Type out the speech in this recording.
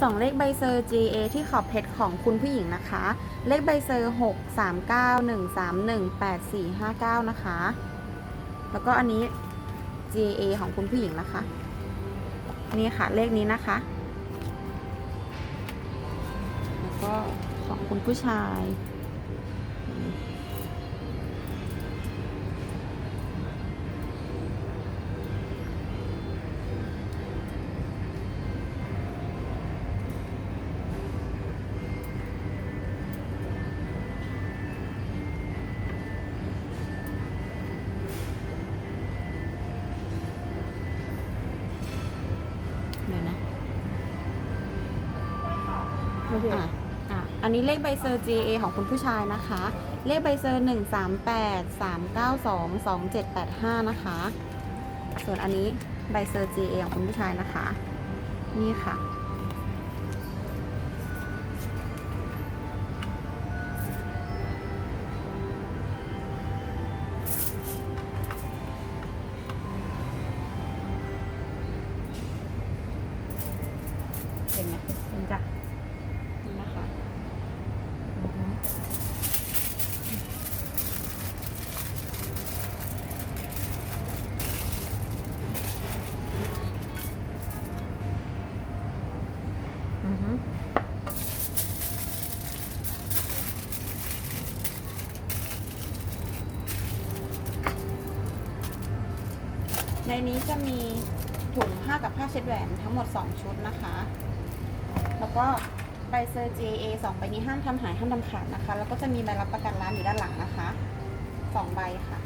สองเลขใบเซอร์ GA ที่ขอบเพชรของคุณผู้หญิงนะคะ เลขใบเซอร์ 6 3 9 1 3 1 8 4 5 9 นะคะ แล้วก็อันนี้ GA ของคุณผู้หญิงนะคะ นี่ค่ะเลขนี้นะคะ แล้วก็ของคุณผู้ชาย โอเคอะอะอันนี้เลขใบเซอร์ GA ของคุณผู้ชายนะคะ เลขใบเซอร์ 1 3 8 3 9 2 2 7 8 5 นะคะ ส่วนอันนี้ใบเซอร์ GA ของคุณผู้ชายนะคะ นี่ค่ะเห็นไหมเห็นจ้ะ นะคะในนี้จะมีถุงผ้ากับผ้าเช็ดแหวนทั้งหมด 2 ชุดนะคะ แล้วก็ ใบเซอร์ JA 2ใบนี้ห้ามทำหายห้ามทำขาดนะคะ แล้วก็จะมีใบรับประกันร้านอยู่ด้านหลังนะคะ 2 ใบค่ะ